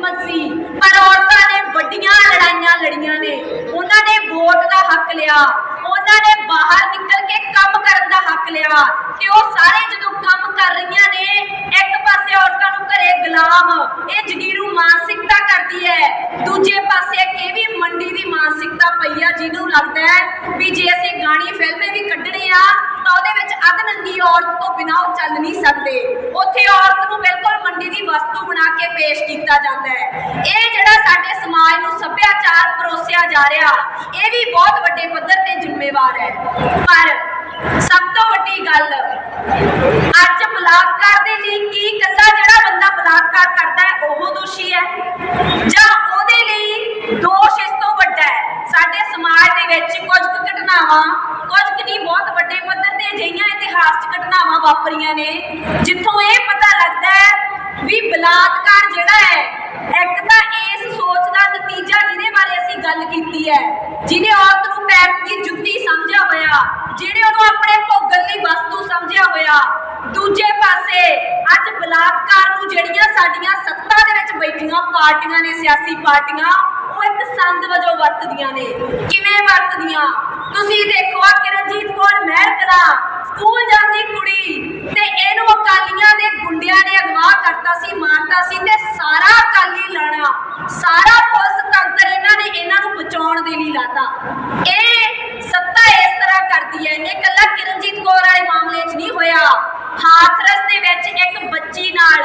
ਹਿੰਮਤ ਸੀ। ਪਰ ਔਰਤਾਂ ਨੇ ਵੱਡੀਆਂ ਲੜਾਈਆਂ ਲੜੀਆਂ ਨੇ। ਉਹਨਾਂ ਨੇ ਵੋਟ ਦਾ ਹੱਕ ਲਿਆ। ਉਹਨਾਂ ਨੇ ਬਾਹਰ ਨਿਕਲ ਕੇ ਕੰਮ ਕਰਨ ਦਾ ਹੱਕ ਲਿਆ। ਤੇ ਉਹ ਸਾਰੇ ਜਦੋਂ ਕੰਮ ਕਰ ਰਹੀਆਂ ਨੇ, ਇੱਕ ਪਾਸੇ ਔਰਤਾਂ ਨੂੰ ਘਰੇ ਗੁਲਾਮ। ਇਹ ਜਗੀਰੂ ਮਾਨਸਿਕਤਾ ਕਰਦੀ ਹੈ। ਦੂਜੇ ਪਾਸੇ ਇੱਕ ਵੀ ਮੰਡੀ ਦੀ ਮਾਨਸਿਕ ਪਈ ਜਿਹਨੂੰ ਲੱਗਦਾ ਹੈ ਵੀ ਜੇ ਅਸੀਂ ਗਾਣੀ ਫਿਲਮੇ ਵੀ ਕੱਢਣੇ ਆ, ਤਾਂ ਉਹਦੇ ਵਿੱਚ ਅੱਧ ਨੰਗੀ ਔਰਤ ਤੋਂ ਬਿਨਾਂ ਉਹ ਚੱਲ ਨਹੀਂ ਸਕਦੇ। ਉੱਥੇ ਔਰਤ ਨੂੰ ਬਿਲਕੁਲ ਮੰਡੀ ਦੀ ਵਸਤੂ ਬਣਾ ਕੇ ਪੇਸ਼ ਕੀਤਾ ਜਾਂਦਾ ਹੈ। ਇਹ ਜਿਹੜਾ ਸਾਡੇ ਸਮਾਜ ਨੂੰ ਸੱਭਿਆਚਾਰ ਪਰੋਸਿਆ ਜਾ ਰਿਹਾ, ਇਹ ਵੀ ਬਹੁਤ ਵੱਡੇ ਪੱਧਰ ਤੇ ਜ਼ਿੰਮੇਵਾਰ ਹੈ। ਪਰ ਸਭ ਤੋਂ ਵੱਡੀ ਗੱਲ, ਅੱਜ ਬਲਾਤਕਾਰ ਦੇ ਲਈ ਕੀ ਇਕੱਲਾ ਜਿਹੜਾ ਬੰਦਾ ਬਲਾਤਕਾਰ ਕਰਦਾ ਹੈ, ਉਹ ਦੋਸ਼ੀ ਹੈ। ਜਾਂ ਉਹਦੇ ਲਈ ਦੋਸ਼ ਇਸ ਤੋਂ ਵੱਡਾ ਹੈ ਸਾਡੇ ਸਮਾਜ ਦੇ ਵਿੱਚ ਕੁਝ ਕੁ ਘਟਨਾਵਾਂ, ਕੁਝ ਕੁ ਨਹੀਂ, ਬਹੁਤ ਵੱਡੇ ਪੱਧਰ ਤੇ ਅਜਿਹੀਆਂ ਇਤਿਹਾਸ 'ਚ ਘਟਨਾਵਾਂ ਵਾਪਰੀਆਂ ਨੇ, ਜਿੱਥੋਂ ਇਹ ਪਤਾ ਲੱਗਦਾ ਹੈ ਵੀ ਬਲਾਤਕਾਰ ਜਿਹੜਾ ਹੈ, ਇੱਕ ਤਾਂ ਇਸ ਸੋਚ ਦਾ ਨਤੀਜਾ ਜਿਹਦੇ ਬਾਰੇ ਅਸੀਂ ਗੱਲ ਕੀਤੀ ਹੈ, ਜਿਹਨੇ ਔਰਤ ਨੂੰ ਪੈਰ ਦੀ ਜੁੱਤੀ ਸਮਝਿਆ ਹੋਇਆ ਜਿਹੜੇ ਉਹਨੂੰ ਆਪਣੇ ਭੋਗਣ ਲਈ ਵਸਤੂ ਸਮਝਿਆ ਹੋਇਆ, ਦੂਜੇ ਪਾਸੇ ਅੱਜ ਬਲਾਤਕਾਰ ਨੂੰ ਜਿਹੜੀਆਂ ਸਾਡੀਆਂ ਸੱਤਾ ਦੇ ਵਿੱਚ ਬੈਠੀਆਂ ਪਾਰਟੀਆਂ ਨੇ, ਸਿਆਸੀ ਪਾਰਟੀਆਂ, ਉਹ ਇੱਕ ਸੰਦ ਵਜੋਂ ਵਰਤਦੀਆਂ ਨੇ। ਕਿਵੇਂ ਵਰਤਦੀਆਂ? ਤੁਸੀਂ ਦੇਖੋ ਆ ਕਿਰਨਜੀਤ ਕੌਰ ਮਹਿਰ ਕਲਾ, ਸਕੂਲ ਜਾਂਦੀ ਕੁੜੀ ਤੇ ਇਹਨੂੰ ਅਕਾਲੀਆਂ ਦੇ ਗੁੰਡਿਆਂ ਨੇ ਅਗਵਾ ਕਰਤਾ ਸੀ, ਮਾਰਤਾ ਸੀ ਤੇ ਸਾਰਾ ਅਕਾਲੀ ਲਾਣਾ, ਸਾਰਾ ਪੁਲਿਸ ਤੰਤਰ ਇਹਨਾਂ ਨੇ ਇਹਨਾਂ ਨੂੰ ਬਚਾਉਣ ਦੇ ਲਈ ਲਾਤਾ। ਇਹ ਸੱਤਾ ਇਸ ਤਰ੍ਹਾਂ ਕਰਦੀ ਹੈ, ਇਹ ਕੱਲਾ ਕਿਰਨਜੀਤ ਕੌਰ ਵਾਲੇ ਮਾਮਲੇ 'ਚ ਨਹੀਂ ਹੋਇਆ। ਹਾਥਰਸ ਦੇ ਵਿੱਚ ਇੱਕ ਬੱਚੀ ਨਾਲ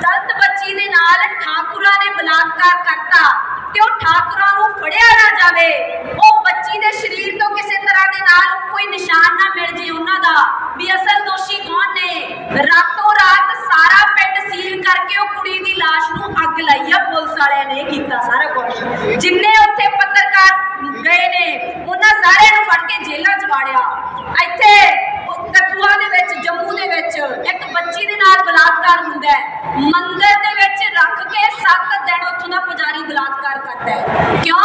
ਦਲਿਤ ਬੱਚੀ ਦੇ ਨਾਲ ਠਾਕੁਰਾਂ ਨੇ ਬਲਾਤਕਾਰ ਕਰਤਾ ਤੇ ਉਹ ਠਾਕੁਰਾਂ ਨੂੰ ਫੜਿਆ ਨਾ ਜਾਵੇ, ਉਹ ਬੱਚੀ ਦੇ ਸਰੀਰ ਤੋਂ ਕਿਸੇ ਤਰ੍ਹਾਂ ਦੇ ਨਾਲ ਕੋਈ ਨਿਸ਼ਾਨ ਨਾ ਮਿਲ ਜੇ ਉਹਨਾਂ ਦਾ, ਵੀ ਅਸਲ ਦੋਸ਼ੀ ਕੌਣ ਨੇ? ਰਾਤੋਂ ਰਾਤ ਸਾਰਾ ਪਿੰਡ ਸੀਲ ਕਰਕੇ ਉਹ ਕੁੜੀ ਦੀ ਲਾਸ਼ ਨੂੰ ਅੱਗ ਲਾਈ ਆ, ਪੁਲਿਸ ਵਾਲਿਆਂ ਨੇ ਕੀਤਾ ਸਾਰਾ ਕੁਝ ਜਿੰਨੇ ਉੱਥੇ ਪੱਤਰਕਾਰ ਗਏ ਨੇ, ਉਹਨਾਂ ਸਾਰਿਆਂ ਨੂੰ ਫੜ ਕੇ ਜੇਲ੍ਹਾਂ 'ਚ ਵਾੜਿਆ। ਇੱਥੇ, ਉਹ ਕਠੂਆ ਦੇ ਵਿੱਚ, ਜੰਮੂ ਦੇ ਵਿੱਚ, ਇੱਕ ਬੱਚੀ ਦੇ ਨਾਲ ਬਲਾਤਕਾਰ ਹੁੰਦਾ ਹੈ। ਮੰਦਿਰ ਦੇ ਵਿੱਚ ਰੱਖ ਕੇ 7 ਦਿਨ ਉੱਥੋਂ ਦਾ ਪੁਜਾਰੀ ਬਲਾਤਕਾਰ ਕਰਦਾ ਹੈ ਕਿਉਂ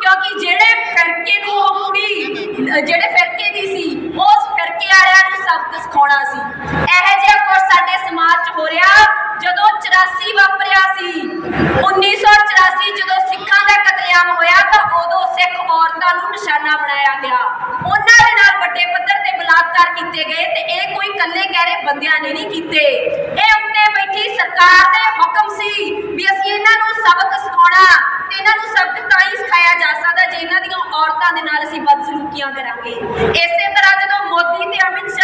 ਕਿਉਂਕਿ ਜਿਹੜੇ ਫਿਰਕੇ ਨੂੰ ਉਹ ਕੁੜੀ ਅਹ ਜਿਹੜੇ ਫਿਰਕੇ ਦੀ ਸੀ ਉਸ ਫਿਰਕੇ ਵਾਲਿਆਂ ਨੂੰ ਸਬਕ ਸਿਖਾਉਣਾ ਸੀ। ਇਹੋ ਜਿਹਾ ਕੁਝ ਸਾਡੇ ਸਮਾਜ 'ਚ ਹੋ ਰਿਹਾ, ਜਦੋਂ 84 ਵਾਪਰਿਆ ਸੀ। 1984 ਜਦੋਂ ਸਿੱਖਾਂ ਦਾ ਕਤਲੇਆਮ ਹੋਇਆ, ਤਾਂ ਉਦੋਂ ਸਿੱਖ ਔਰਤਾਂ ਨੂੰ ਨਿਸ਼ਾਨਾ ਬਣਾਇਆ ਗਿਆ। ਉਹਨਾਂ ਦੇ ਨਾਲ ਵੱਡੇ ਪੱਧਰ ਤੇ ਬਲਾਤਕਾਰ ਕੀਤੇ ਗਏ ਤੇ ਇਹ ਕੋਈ ਕੱਲੇ ਕਹਿਰੇ ਬੰਦਿਆਂ ਨੇ ਨਹੀਂ ਕੀਤੇ। ਇਹ ਉੱਤੇ ਬੈਠੀ ਸਰਕਾਰ ਦੇ ਹੁਕਮ ਸੀ ਵੀ ਅਸੀਂ ਇਹਨਾਂ ਨੂੰ ਸਬਕ ਸਿਖਾਉਣਾ ਤੇ ਇਹਨਾਂ ਨੂੰ ਸਬਕ ਤਾਂ ਹੀ ਸਿਖਾਇਆ ਜਾ ਸਕਦਾ ਜੇ ਇਹਨਾਂ ਦੀਆਂ ਔਰਤਾਂ ਦੇ ਨਾਲ ਅਸੀਂ ਬਦਸਲੂਕੀਆਂ ਕਰਾਂਗੇ ਇਸੇ ਤਰ੍ਹਾਂ ਜਦੋਂ ਮੋਦੀ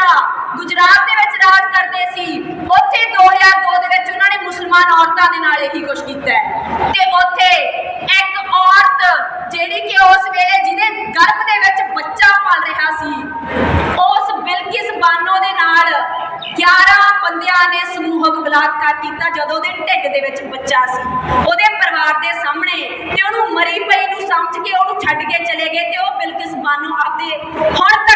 ਤੇ ਗੁਜਰਾਤ ਦੇ ਵਿੱਚ ਰਾਜ ਕਰਦੇ ਸੀ। ਉੱਥੇ 2002 ਦੇ ਵਿੱਚ ਉਹਨਾਂ ਨੇ ਮੁਸਲਮਾਨ ਔਰਤਾਂ ਦੇ ਨਾਲ ਇਹੀ ਕੁਝ ਕੀਤਾ ਤੇ ਉੱਥੇ ਇੱਕ ਔਰਤ ਜਿਹੜੀ ਕਿ ਉਸ ਵੇਲੇ ਜਿਹਦੇ ਗਰਭ ਦੇ ਵਿੱਚ ਬੱਚਾ ਪਲ ਰਿਹਾ ਸੀ, ਉਸ ਬਿਲਕਿਸ ਬਾਨੋ ਦੇ ਨਾਲ 11 ਬੰਦਿਆਂ ਨੇ ਸਮੂਹਕ ਬਲਾਤਕਾਰ ਕੀਤਾ ਜਦੋਂ ਉਹਦੇ ਢਿੱਡ ਦੇ ਵਿੱਚ ਬੱਚਾ ਸੀ। ਉਹਦੇ ਪਰਿਵਾਰ ਦੇ ਸਾਹਮਣੇ ਤੇ ਉਹਨੂੰ ਮਰੀ ਪਈ ਨੂੰ ਸਮਝ ਕੇ ਉਹਨੂੰ ਛੱਡ ਕੇ ਚਲੇ ਗਏ ਤੇ ਉਹ ਬਿਲਕਿਸ ਬਾਨੋ ਆਪਦੇ ਹੁਣ